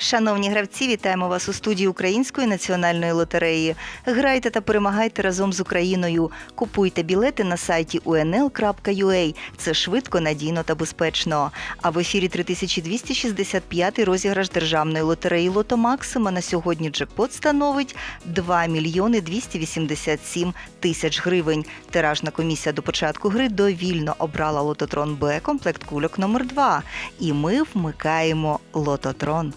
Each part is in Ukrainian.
Шановні гравці, вітаємо вас у студії Української національної лотереї. Грайте та перемагайте разом з Україною. Купуйте білети на сайті unl.ua. Це швидко, надійно та безпечно. А в ефірі 3265 розіграш державної лотереї Лото Максима на сьогодні джекпот становить 2 мільйони 287 тисяч гривень. Тиражна комісія до початку гри довільно обрала лототрон Б комплект кульок номер 2 І ми вмикаємо лототрон.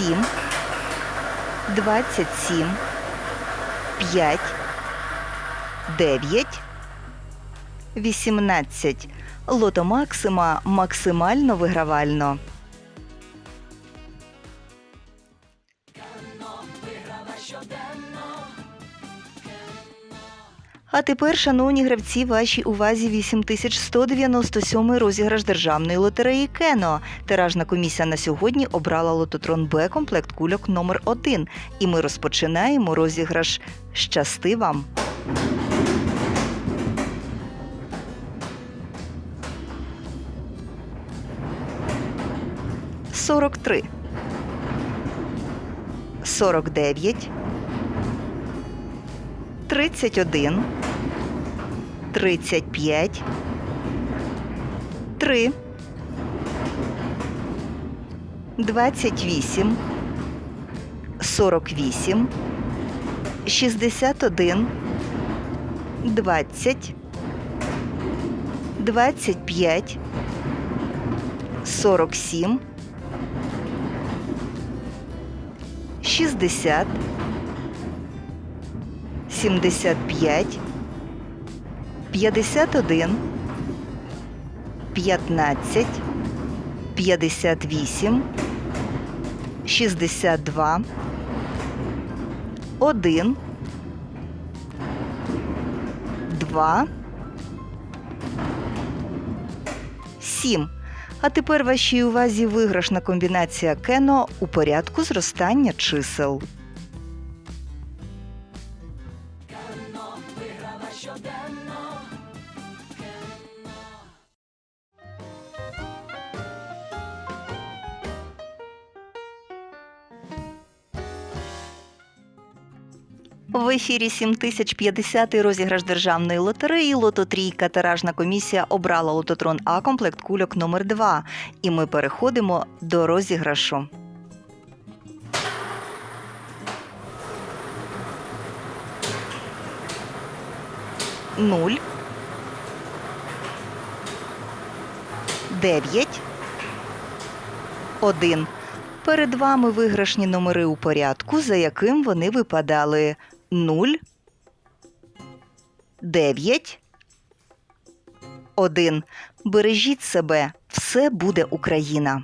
Сім, двадцять сім, п'ять, дев'ять, вісімнадцять. Лото Максима максимально вигравально. А тепер, шановні гравці, вашій увазі 8197 розіграш державної лотереї Кено. Тиражна комісія на сьогодні обрала лототрон Б комплект кульок номер 1 І ми розпочинаємо розіграш. Щасти вам! Сорок три. Сорок дев'ять. 31, 35, 3, 28, 48, 61, 20, 25, 47, 60, 75, 51, 15, 58, 62, 1, 2, 7. А тепер вашій увазі виграшна комбінація кено у порядку зростання чисел. В ефірі 7050 розіграш державної лотереї Лото Трійка. Тиражна комісія обрала лототрон А комплект кульок номер 2 І ми переходимо до розіграшу. Нуль. Дев'ять. Один. Перед вами виграшні номери у порядку, за яким вони випадали 0, 9, 1. Бережіть себе, все буде Україна.